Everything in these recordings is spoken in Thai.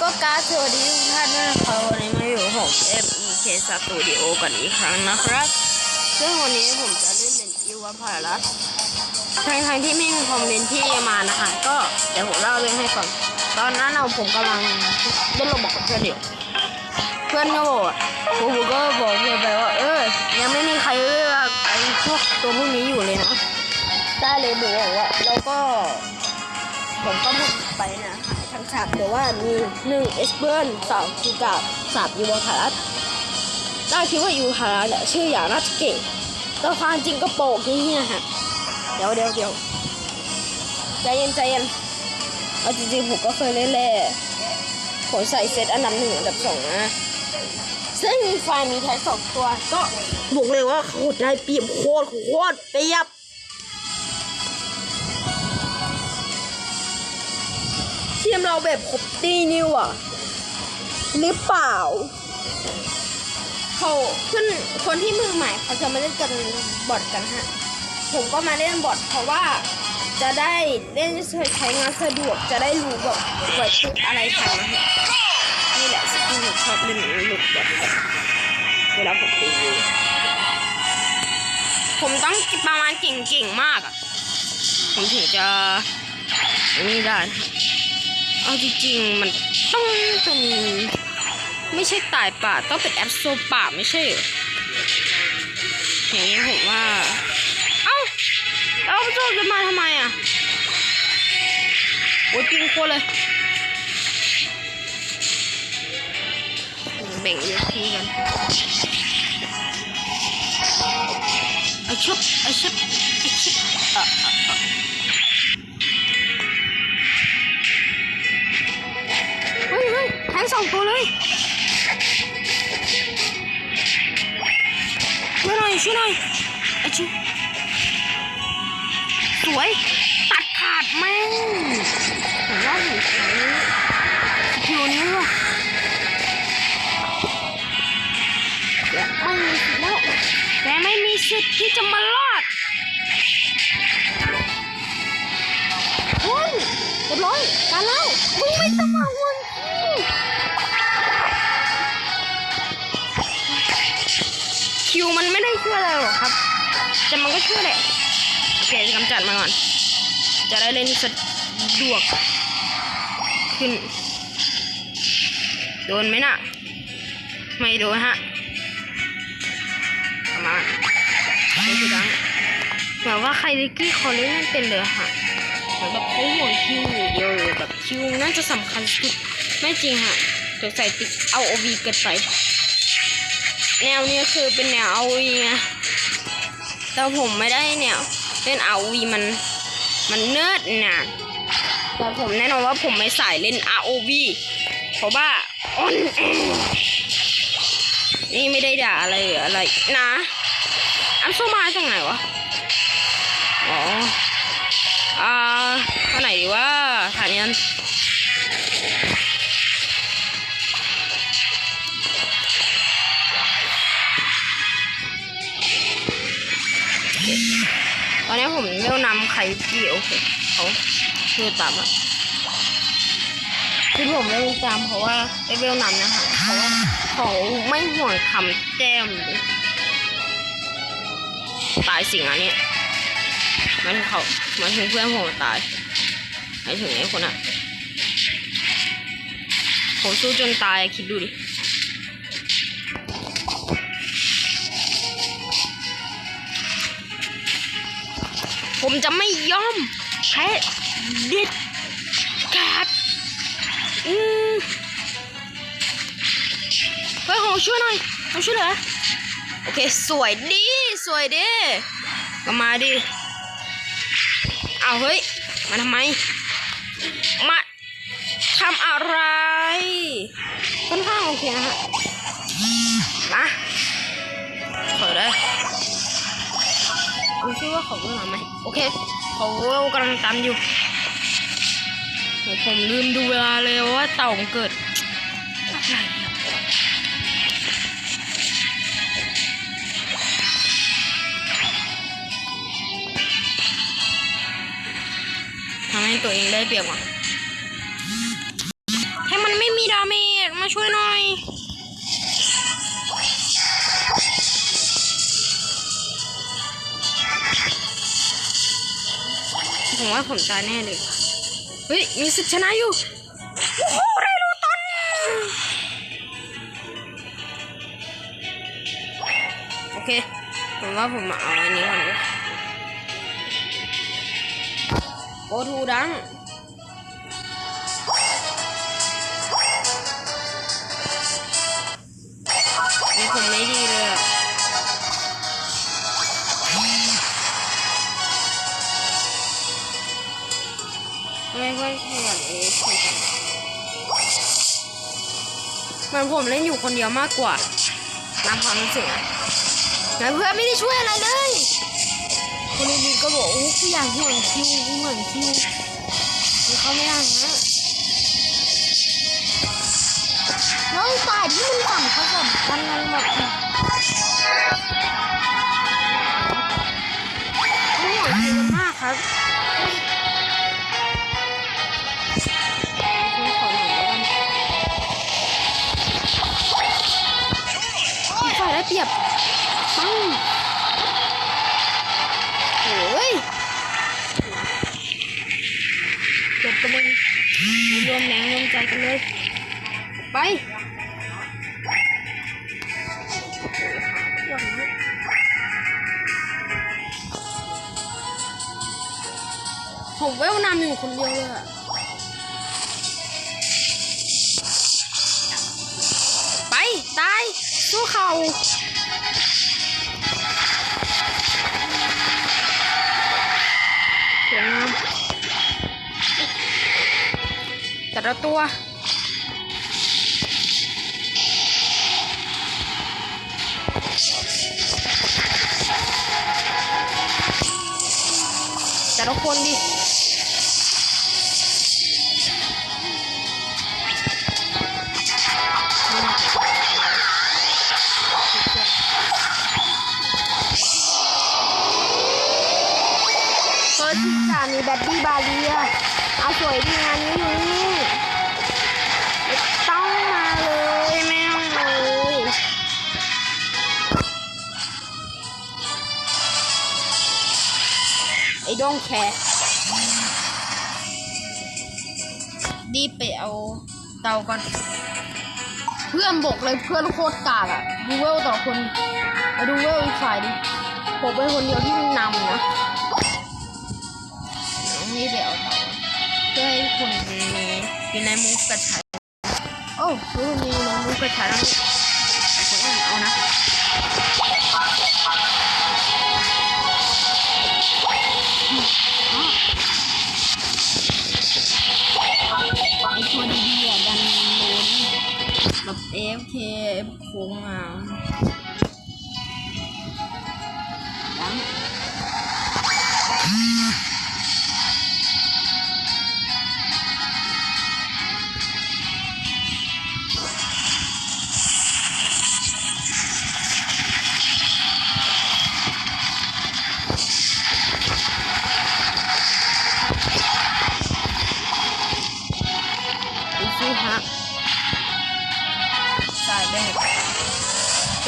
ก็การสวัสดีทุกท่านนะครับวันนี้มาอยู่กับผม MEK Studio กันอีกครั้งนะครับ ซึ่งวันนี้ผมจะเล่นเป็นอีวาพารัสทั้งทางๆที่ไม่มีคอมเมนต์ที่มานะคะก็เดี๋ยวผมเล่าเรื่องให้ฟังตอนนั้นเราผมกำลังเล่นระบบกับเพื่อนอยู่เพื่อนก็บอกอะผมก็บอกเพื่อนไปว่า เออ ยังไม่มีใครเลือกไอ้พวกตัวพวกนี้อยู่เลยนะได้เลยบอกว่าแล้วก็ผมก็พูดไปนะหา ทางฉากแต่ว่ามีหนึ่งเอสเบิร์นสองคูกาสามยูวาคารัสได้คิดว่ายูวาคารัสเนี่ยชื่ออย่างน่าจะเก่งแต่ความจริงก็โปกเฮียฮะเดี๋ยวเดี๋ยวเดี๋ยวใจเย็นใจเย็นเอาจริงๆผมก็เคยเล่นแหละผมใส่เซตอันดับหนึ่งอันดับสองนะซึ่งไฟมีแท็กสองตัวก็บอกเลยว่าโคตรได้เปรียบโคตรโคตรเปรียบ ทีมเราแบบครบตีนิวอะหรือเปล่า เขาขึ้นคนที่มือใหม่เขาจะมาเล่นกันบอทกันฮะ ผมก็มาเล่นบอทเพราะว่าจะได้เล่นใช้งานสะดวกจะได้รู้แบบเปิดชุดอะไรทำนะฮะนี่แหละสิ่งที่ผมชอบเล่นลูกบอทกันเวลาผมตีนิวผมต้องประมาณเก่งๆมากอะ ผมถึงจะนี่ได้ เอาจริงๆมันต้องเป็นไม่ใช่ตายป่าต้องเป็นแอปโซป่าไม่ใช่เหรออย่างนี้ผมว่า เอ้าแล้วโซจะมาทำไมอะโอ้ยปิงโคตรเลยแบ่งเยอะทีกันไอชุบไอชุบไอชุบอ่อ ทั้งสองตัวเลยช่วยหน่อยช่วยหน่อยไอชุบสวย ตัดขาดแม่งผมว่าผมใช้สกิลนี้ว่ะและไม่มีสิทธิ์แล้วแต่ไม่มีสิทธิ์ที่จะมารอ ช่วยอะไรหรอกครับ แต่มันก็ช่วยแหละโอเคกำจัดมาก่อน จะได้เล่นสะดวก ขึ้น โดนไหมน่ะ ไม่โดนฮะประมาณนี่คือดังแบบว่าใครลิกกี้เขาเล่นไม่เป็นเลยค่ะเหมือนแบบเขาห่วงคิวอย่างเดียวเลยแบบคิวน่าจะสำคัญสุดไม่จริงค่ะสงสัยติดเอาโอวีเกินไป แนวเนี้ยคือเป็นแนวเอาวีไงแต่ผมไม่ได้แนวเล่นเอาวีมัน มันเนิร์ดนาแต่ผมแน่นอนว่าผมไม่สายเล่น ROV เพราะว่าออนแอนี่ไม่ได้ด่าอะไรอะไรนะอันโซมาจากไหนวะ อ๋อ อ่าท่าไหนดีว่าฐานยัน ตอนนี้ผมเวลนำใครกี่โอเขาเลือตามอะที่ผมเล่นตามเพราะว่าไอเวลนำนะคะเพราะว่าเขาไม่ห่วงคำแต้มตายสิ่งอันนี้มันเขามันถึงเพื่อนผมตายหมายถึงไอ้คนอะผมสู้จนตายคิดดูดิ ผมจะไม่ยอมแพ้เด็ดขาดอืมเฮ้ยของช่วยหน่อยขอช่วยเหลือโอเค สวยดี สวยดีก็มาดิเอาเฮ้ย มาทำไม มาทำอะไรค่อนข้างโอเคนะฮะมาเปิดเลย ดูซิว่าเขาเวลาไหมโอเค เขากำลังตามอยู่ผมลืมดูเวลาเลยว่าเต่ามันเกิดอะไรทำให้ตัวเองได้เปรียบอะให้ดาเมจมาช่วยหน่อย ผมว่าผมตายแน่เลยเฮ้ยมีสิทธิ์ชนะอยู่โอ้โหได้รูตันโอเค ผมว่าผมมาเอาอันนี้ก่อนดีกว่าโกทูดัง มือนผมเล่นอยู่คนเดียวมากกว่าตามความรู้สึกนะแต่เพื่อนไม่ได้ช่วยอะไรเลยคนอื่นก็บอกโอ้กูอยากห่วงคิวกูห่วงคิวมันเข้าไม่ได้นะแล้วป่ายที่มันต่ำเขาสำคัญมันหมด ใจกันเลย ไปผมเวลนำอยู่คนเดียวเลยอะไป ตายสู้เขา ละตัว แต่ละคนดิ ไอ้ดงแคร์ดีบไปเอาเตาก่อน เพื่อนบอกเลยเพื่อนโคตรกากอะดูเวลต่ละคนมาดูเวลอีกฝ่ายดิผมเป็นคนเดียวที่นำนะน้องนี่ไปเอาเตาเพื่อให้คุณมีอยู่ในมุกกระชายโอ้รู้มีในมุกกระชายแล้ว AFK โค้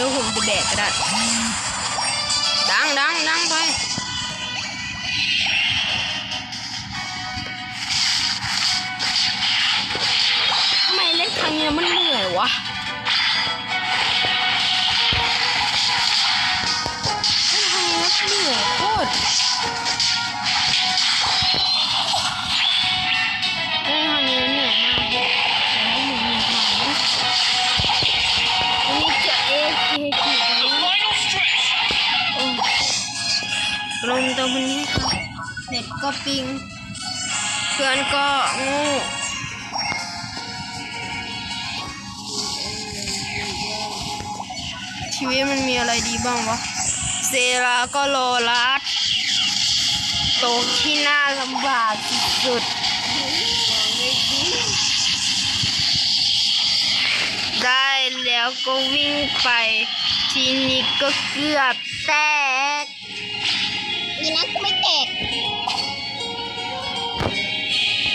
ดี๋ยวผมจะแบกก็ได้ ดังดังดังไปทำไมเล่นครั้งนี้แล้วมันเหนื่อยวะเล่นครั้งนี้แล้วเหนื่อยโคตร ลงตัวคนนี้ค่ะเน็ตก็ปิง เพื่อนก็งูชีวิตมันมีอะไรดีบ้างวะ เซราก็โลลัสโตกที่หน่าลำบากที่สุดได้แล้วก็วิ่งไป ทีนี้ก็เกือบแตก ดีนะกูไม่แตก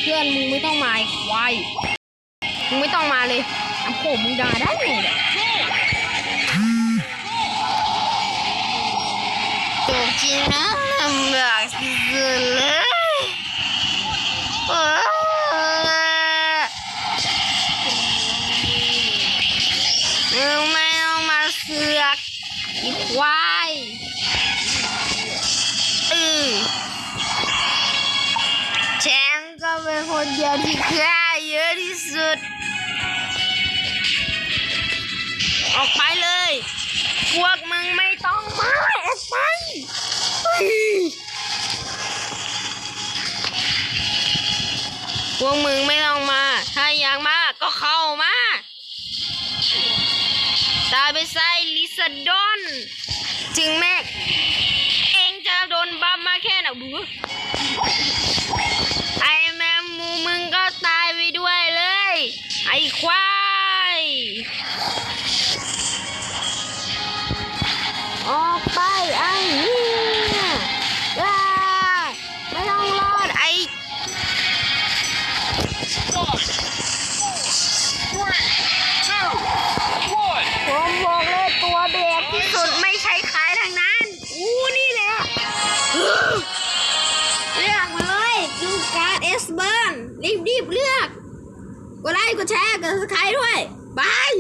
เพื่อนมึงไม่ต้องมาไอ้ควายมึงไม่ต้องมาเลยอะผมมึงด่าได้ไงเนี่ยจบจริงนะลำบากสุด วที่ฆ่าเยอะที่สุด ออกไปเลย พวกมึงไม่ต้องมาออกไปเฮ้ยพวกมึงไม่ต้องมา ถ้าอยากมาก็เข้ามา ตายไปไซลิซาดอนถึงแม้เองจะโดนบัมมาแค่ไหนดู กดแชร์กดสไครด้วยบาย